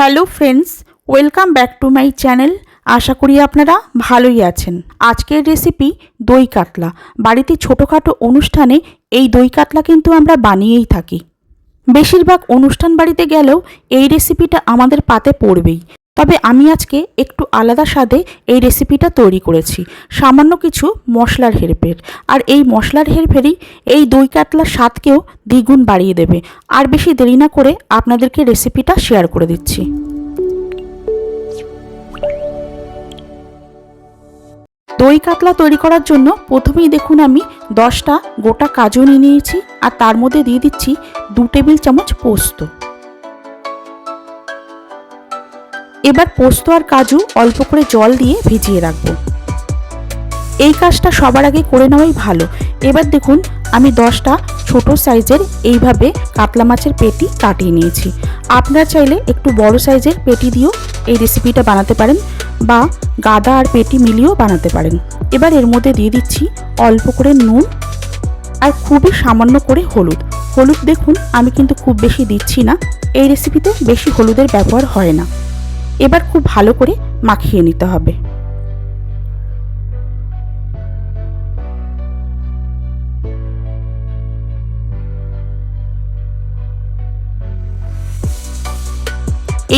Hello friends, welcome back to my channel. আশা করি আপনারা ভালোই আছেন। আজকের রেসিপি দই কাতলা। বাড়িতে ছোটোখাটো অনুষ্ঠানে এই দই কাতলা কিন্তু আমরা বানিয়েই থাকি। বেশিরভাগ অনুষ্ঠান বাড়িতে গেলেও এই রেসিপিটা আমাদের পাতে পড়বেই। তবে আমি আজকে একটু আলাদা স্বাদে এই রেসিপিটা তৈরি করেছি। সামান্য কিছু মশলার হেরফের। আর এই মশলার হেরফেরই এই দই কাতলার স্বাদকেও দ্বিগুণ বাড়িয়ে দেবে। আর বেশি দেরি না করে আপনাদেরকে রেসিপিটা শেয়ার করে দিচ্ছি। দই কাতলা তৈরি করার জন্য প্রথমেই দেখুন আমি দশটা গোটা কাজু নিয়ে নিয়েছি আর তার মধ্যে দিয়ে দিচ্ছি দু টেবিল চামচ পোস্ত। এবার পোস্ত আর কাজু অল্প করে জল দিয়ে ভিজিয়ে রাখব। এই কাজটা সবার আগে করে নেওয়াই ভালো। এবার দেখুন, আমি দশটা ছোট সাইজের এইভাবে কাতলা মাছের পেটি কাটিয়ে নিয়েছি। আপনারা চাইলে একটু বড় সাইজের পেটি দিয়েও এই রেসিপিটা বানাতে পারেন বা গাদা আর পেটি মিলিয়েও বানাতে পারেন। এবার এর মধ্যে দিয়ে দিচ্ছি অল্প করে নুন আর খুবই সামান্য করে হলুদ। হলুদ দেখুন, আমি কিন্তু খুব বেশি দিচ্ছি না। এই রেসিপিতে বেশি হলুদের ব্যবহার হয় না। এবার খুব ভালো করে মাখিয়ে নিতে হবে।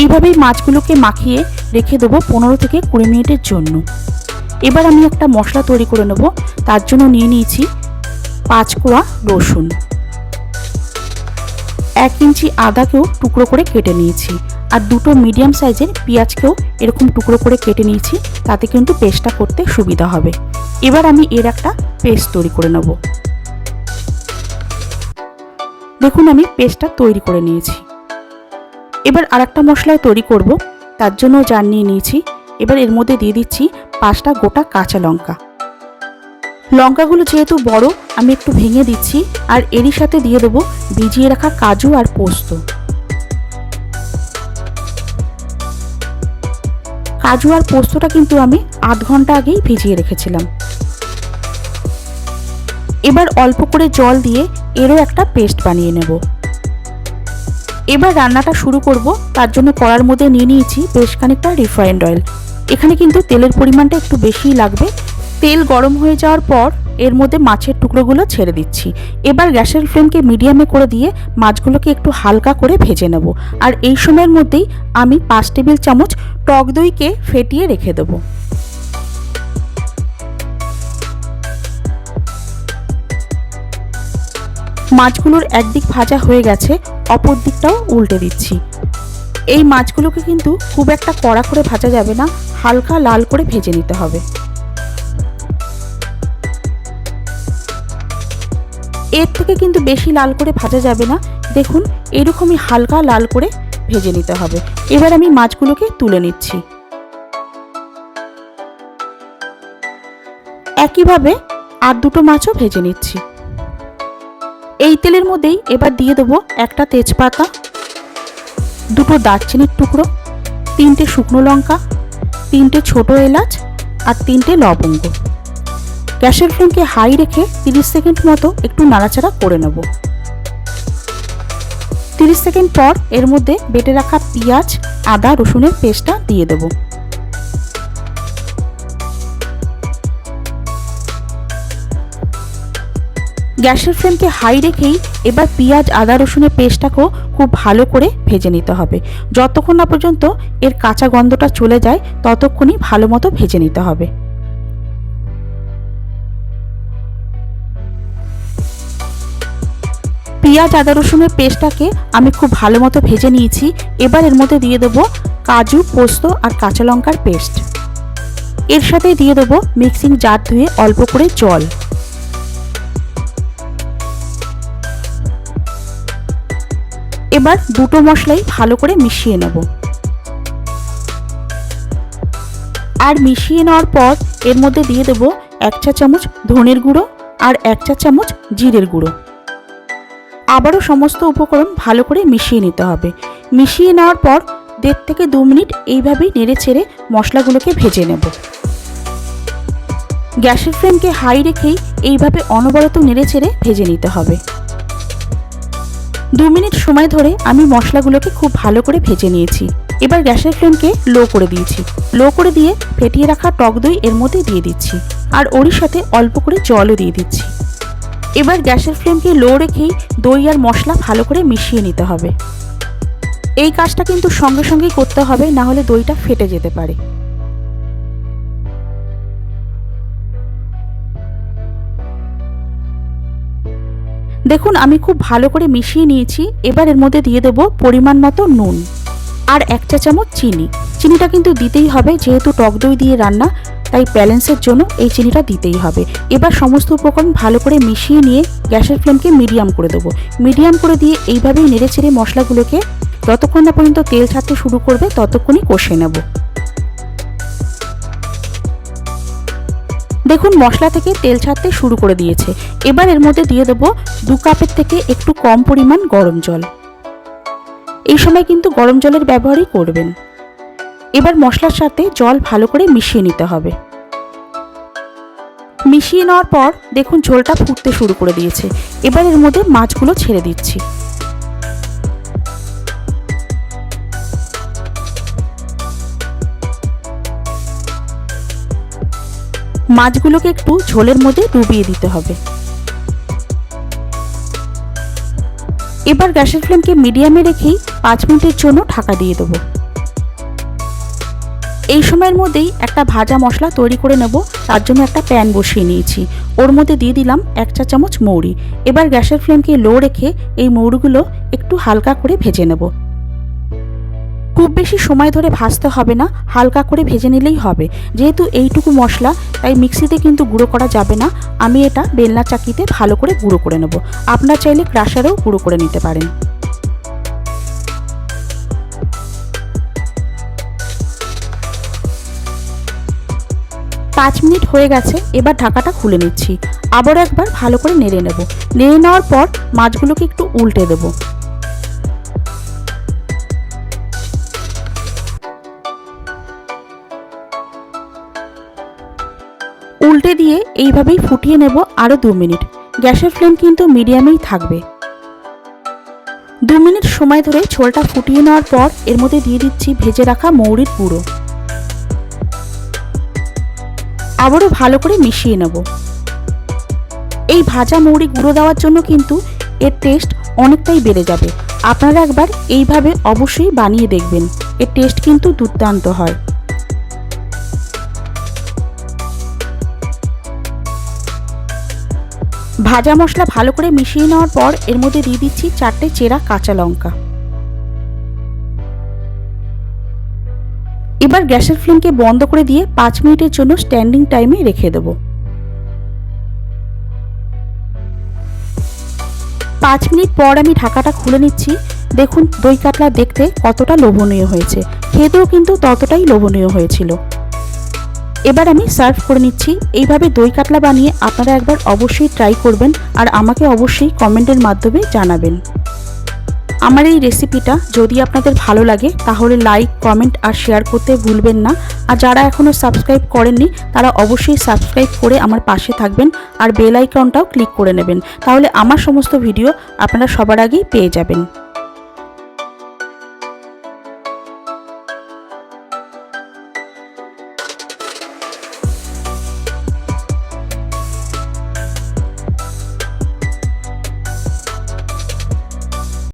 এইভাবেই মাছগুলোকে মাখিয়ে রেখে দেবো পনেরো থেকে কুড়ি মিনিটের জন্য। এবার আমি একটা মশলা তৈরি করে নেব, তার জন্য নিয়ে নিয়েছি পাঁচ কোয়া রসুন। এক ইঞ্চি আদাকেও টুকরো করে কেটে নিয়েছি। আর দুটো মিডিয়াম সাইজের পেঁয়াজকেও এরকম টুকরো করে কেটে নিয়েছি, তাতে কিন্তু পেস্টটা করতে সুবিধা হবে। এবার আমি এর একটা পেস্ট তৈরি করে নেব। দেখুন, আমি পেস্টটা তৈরি করে নিয়েছি। এবার আর একটা মশলাও তৈরি করব, তার জন্য জার নিয়ে নিয়েছি। এবার এর মধ্যে দিয়ে দিচ্ছি পাঁচটা গোটা কাঁচা লঙ্কা। লঙ্কাগুলো যেহেতু বড়, আমি একটু ভেঙে দিচ্ছি, আর এরই সাথে দিয়ে দেবো ভিজিয়ে রাখা কাজু আর পোস্ত। কাজু আর পোস্তটা কিন্তু আমি আধ ঘণ্টা আগেই ভিজিয়ে রেখেছিলাম। এবার অল্প করে জল দিয়ে এরও একটা পেস্ট বানিয়ে নেব। এবার রান্নাটা শুরু করব, তার জন্য কড়ার মধ্যে নিয়ে নিয়েছি বেশ খানিকটা রিফাইন্ড অয়েল। এখানে কিন্তু তেলের পরিমাণটা একটু বেশিই লাগবে। তেল গরম হয়ে যাওয়ার পর এর মধ্যে মাছের টুকরোগুলো ছেড়ে দিচ্ছি। এবার গ্যাসের ফ্লেমকে মিডিয়ামে করে দিয়ে মাছগুলোকে একটু হালকা করে ভেজে নেব। আর এই সময়ের মধ্যেই আমি পাঁচ টেবিল চামচ টক দইকে ফেটিয়ে রেখে দেবো। মাছগুলোর একদিক ভাজা হয়ে গেছে, অপর দিকটাও উল্টে দিচ্ছি। এই মাছগুলোকে কিন্তু খুব একটা কড়া করে ভাজা যাবে না, হালকা লাল করে ভেজে নিতে হবে। এর থেকে কিন্তু বেশি লাল করে ভাজা যাবে না। দেখুন, এরকমই হালকা লাল করে ভেজে নিতে হবে। এবার আমি মাছগুলোকে তুলে নিচ্ছি। একইভাবে আর দুটো মাছও ভেজে নিচ্ছি। এই তেলের মধ্যেই এবার দিয়ে দেবো একটা তেজপাতা, দুটো দারচিনির টুকরো, তিনটে শুকনো লঙ্কা, তিনটে ছোট এলাচ আর তিনটে লবঙ্গ। গ্যাসের ফ্লেমকে হাই রেখে তিরিশ সেকেন্ড মতো একটু নাড়াচাড়া করে নেব। তিরিশ সেকেন্ড পর এর মধ্যে বেটে রাখা পেঁয়াজ, আদা, রসুনের পেস্টটা দিয়ে দেবো। গ্যাসের ফ্লেমকে হাই রেখেই এবার পেঁয়াজ, আদা, রসুনের পেস্টটাকেও খুব ভালো করে ভেজে নিতে হবে। যতক্ষণ না পর্যন্ত এর কাঁচা গন্ধটা চলে যায়, ততক্ষণই ভালো মতো ভেজে নিতে হবে। পেঁয়াজ, আদা, রসুনের পেস্টটাকে আমি খুব ভালো মতো ভেজে নিয়েছি। এবার এর মধ্যে দিয়ে দেবো কাজু, পোস্ত আর কাঁচা লঙ্কার পেস্ট। এর সাথে দিয়ে দেবো মিক্সিং জার ধুয়ে অল্প করে জল। এবার দুটো মশলাই ভালো করে মিশিয়ে নেব। আর মিশিয়ে নেওয়ার পর এর মধ্যে দিয়ে দেবো এক চা চামচ ধনের গুঁড়ো আর এক চা চামচ জিরের গুঁড়ো। আবারও সমস্ত উপকরণ ভালো করে মিশিয়ে নিতে হবে। মিশিয়ে নেওয়ার পর দেড় থেকে দু মিনিট এইভাবেই নেড়ে ছেড়ে মশলাগুলোকে ভেজে নেব। গ্যাসের ফ্লেমকে হাই রেখেই এইভাবে অনবরত নেড়ে ছেড়ে ভেজে নিতে হবে। দু মিনিট সময় ধরে আমি মশলাগুলোকে খুব ভালো করে ভেজে নিয়েছি। এবার গ্যাসের ফ্লেমকে লো করে দিয়েছি। লো করে দিয়ে ফেটিয়ে রাখা টক দই এর মধ্যে দিয়ে দিচ্ছি। আর ওরই সাথে অল্প করে জলও দিয়ে দিচ্ছি। এবার গ্যাসের ফ্লেমকে লো রেখেই দই আর মশলা ভালো করে মিশিয়ে নিতে হবে। এই কাজটা কিন্তু সঙ্গে সঙ্গেই করতে হবে, না হলে দইটা ফেটে যেতে পারে। দেখুন, আমি খুব ভালো করে মিশিয়ে নিয়েছি। এবার এর মধ্যে দিয়ে দেব পরিমাণ মতো নুন আর এক চা চামচ চিনি। চিনিটা কিন্তু দিতেই হবে, যেহেতু টক দই দিয়ে রান্না তাই ব্যালেন্সের জন্য এই চিনিটা দিতেই হবে। এবার সমস্ত উপকরণ ভালো করে মিশিয়ে নিয়ে গ্যাসের ফ্লেমকে মিডিয়াম করে দেবো। মিডিয়াম করে দিয়ে এইভাবেই নেড়ে চেড়ে মশলাগুলোকে যতক্ষণ না পর্যন্ত তেল ছাড়তে শুরু করবে ততক্ষণই কষে নেব। দেখুন, মশলা থেকে তেল ছাড়তে শুরু করে দিয়েছে। এবার এর মধ্যে দিয়ে দেবো দু কাপের থেকে একটু কম পরিমাণ গরম জল। এই সময় কিন্তু গরম জলের ব্যবহারই করবেন। এবার মশলার সাথে জল ভালো করে মিশিয়ে নিতে হবে। মিশিয়ে নেওয়ার পর দেখুন ঝোলটা ফুটতে শুরু করে দিয়েছে। এবার এর মধ্যে মাছগুলো ছেড়ে দিচ্ছি। মাছগুলোকে একটু ঝোলের মধ্যে ডুবিয়ে দিতে হবে। এবার গ্যাসের ফ্লেমকে মিডিয়ামে রেখেই পাঁচ মিনিটের জন্য ঢাকা দিয়ে দেবো। এই সময়ের মধ্যেই একটা ভাজা মশলা তৈরি করে নেব, তার জন্য একটা প্যান বসিয়ে নিয়েছি। ওর মধ্যে দিয়ে দিলাম এক চা চামচ মৌরি। এবার গ্যাসের ফ্লেমকে লো রেখে এই মৌরিগুলো একটু হালকা করে ভেজে নেব। খুব বেশি সময় ধরে ভাজতে হবে না, হালকা করে ভেজে নিলেই হবে। যেহেতু এইটুকু মশলা, তাই মিক্সিতে কিন্তু গুঁড়ো করা যাবে না। আমি এটা বেলনা চাকিতে ভালো করে গুঁড়ো করে নেব। আপনার চাইলে ক্রাশারেও গুঁড়ো করে নিতে পারেন। পাঁচ মিনিট হয়ে গেছে, এবার ঢাকাটা খুলে নিচ্ছি। আবার একবার ভালো করে নেড়ে নেব। নেড়ে নেওয়ার পর মাছগুলোকে একটু উল্টে দেব। উল্টে দিয়ে এইভাবেই ফুটিয়ে নেব আরও দু মিনিট। গ্যাসের ফ্লেম কিন্তু মিডিয়ামেই থাকবে। দু মিনিট সময় ধরে ঝোলটা ফুটিয়ে নেওয়ার পর এর মধ্যে দিয়ে দিচ্ছি ভেজে রাখা মৌরির গুঁড়ো। আবারও ভালো করে মিশিয়ে নেব। এই ভাজা মৌরি গুঁড়ো দেওয়ার জন্য কিন্তু এর টেস্ট অনেকটাই বেড়ে যাবে। আপনারা একবার এইভাবে অবশ্যই বানিয়ে দেখবেন। এর টেস্ট কিন্তু দুর্দান্ত হয়। ভাজা মশলা ভালো করে মিশিয়ে নেওয়ার পর এর মধ্যে দিয়ে দিচ্ছি চারটে চেরা কাঁচা লঙ্কা। এবার গ্যাসের ফ্লেমকে বন্ধ করে দিয়ে পাঁচ মিনিটের জন্য স্ট্যান্ডিং টাইমে রেখে দেব। পাঁচ মিনিট পর আমি ঢাকাটা খুলে নিচ্ছি। দেখুন, দই কাতলা দেখতে কতটা লোভনীয় হয়েছে। খেতেও কিন্তু ততটাই লোভনীয় হয়েছিল। এবার আমি সার্ভ করে নিচ্ছি। এইভাবে দই কাতলা বানিয়ে আপনারা একবার অবশ্যই ট্রাই করবেন আর আমাকে অবশ্যই কমেন্টের মাধ্যমে জানাবেন। আমার এই রেসিপিটা যদি আপনাদের ভালো লাগে, তাহলে লাইক কমেন্ট আর শেয়ার করতে ভুলবেন না। আর যারা এখনও সাবস্ক্রাইব করেননি, তারা অবশ্যই সাবস্ক্রাইব করে আমার পাশে থাকবেন আর বেল আইকনটাও ক্লিক করে নেবেন। তাহলে আমার সমস্ত ভিডিও আপনারা সবার আগেই পেয়ে যাবেন।